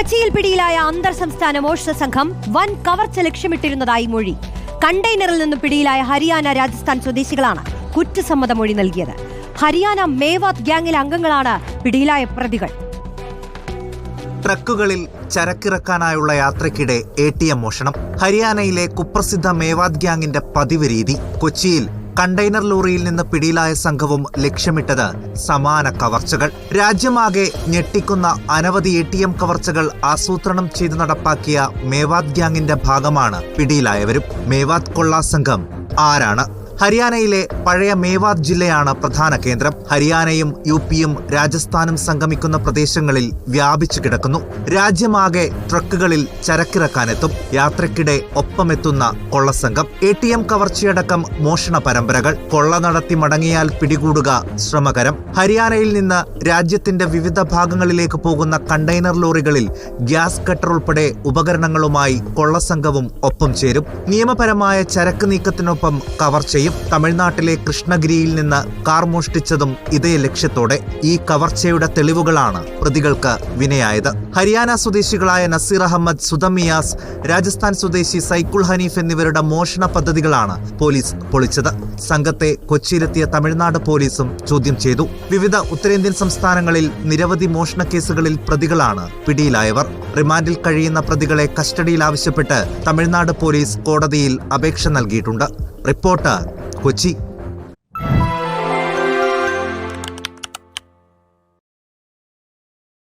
കൊച്ചിയിൽ പിടിയിലായ അന്തർ സംസ്ഥാന മോഷണ സംഘം വൻ കവർച്ച ലക്ഷ്യമിട്ടിരുന്നതായി മൊഴി. കണ്ടെയ്നറിൽ നിന്ന് പിടിയിലായ ഹരിയാന രാജസ്ഥാൻ സ്വദേശികളാണ് കുറ്റസമ്മത മൊഴി നൽകിയത്. ഹരിയാന മേവാത് ഗ്യാങ്ങിലെ അംഗങ്ങളാണ് പിടിയിലായ പ്രതികൾ. ട്രക്കുകളിൽ ചരക്കിറക്കാനായുള്ള യാത്രയ്ക്കിടെ എ ടി എം മോഷണം. ഹരിയാനയിലെ കുപ്രസിദ്ധ മേവാത് ഗ്യാങ്ങിന്റെ പതിവ് രീതി. കൊച്ചിയിൽ കണ്ടെയ്നർ ലോറിയിൽ നിന്ന് പിടിയിലായ സംഘവും ലക്ഷ്യമിട്ടത് സമാന കവർച്ചകൾ. രാജ്യമാകെ ഞെട്ടിക്കുന്ന അനവധി എ ടി എം കവർച്ചകൾ ആസൂത്രണം ചെയ്തു നടപ്പാക്കിയ മേവാത് ഗ്യാങ്ങിന്റെ ഭാഗമാണ് പിടിയിലായവരും. മേവാത് കൊള്ളാ സംഘം ആരാണ്? ഹരിയാനയിലെ പഴയ മേവാത് ജില്ലയാണ് പ്രധാന കേന്ദ്രം. ഹരിയാനയും യു പിയും രാജസ്ഥാനും സംഗമിക്കുന്ന പ്രദേശങ്ങളിൽ വ്യാപിച്ചു കിടക്കുന്നു. രാജ്യമാകെ ട്രക്കുകളിൽ ചരക്കിറക്കാനെത്തും. യാത്രക്കിടെ ഒപ്പമെത്തുന്ന കൊള്ളസംഘം. എ ടി എം കവർച്ചയടക്കം മോഷണ പരമ്പരകൾ. കൊള്ള നടത്തി മടങ്ങിയാൽ പിടികൂടുക ശ്രമകരം. ഹരിയാനയിൽ നിന്ന് രാജ്യത്തിന്റെ വിവിധ ഭാഗങ്ങളിലേക്ക് പോകുന്ന കണ്ടെയ്നർ ലോറികളിൽ ഗ്യാസ് കട്ടർ ഉൾപ്പെടെ ഉപകരണങ്ങളുമായി കൊള്ളസംഘവും ഒപ്പം ചേരും. നിയമപരമായ ചരക്ക് നീക്കത്തിനൊപ്പം കവർച്ചയും തമിഴ്നാട്ടിലെ കൃഷ്ണഗിരിയിൽ നിന്ന് കാർ മോഷ്ടിച്ചതും ഇതേ ലക്ഷ്യത്തോടെ ഈ കവർച്ചയുടെ തെളിവുകളാണ് പ്രതികൾക്ക് വിനയായത്. ഹരിയാന സ്വദേശികളായ നസീർ അഹമ്മദ് സുദമിയാസ് രാജസ്ഥാൻ സ്വദേശി സൈക്കുൾ ഹനീഫ് എന്നിവരുടെ മോഷണ പദ്ധതികളാണ് പോലീസ് പൊളിച്ചത്. സംഘത്തെ കൊച്ചിയിലെത്തിയ തമിഴ്നാട് പോലീസും ചോദ്യം ചെയ്തു. വിവിധ ഉത്തരേന്ത്യൻ സംസ്ഥാനങ്ങളിൽ നിരവധി മോഷണ കേസുകളിൽ പ്രതികളാണ് പിടിയിലായവർ. റിമാൻഡിൽ കഴിയുന്ന പ്രതികളെ കസ്റ്റഡിയിൽ ആവശ്യപ്പെട്ട് തമിഴ്നാട് പോലീസ് കോടതിയിൽ അപേക്ഷ നൽകിയിട്ടുണ്ട്. 国际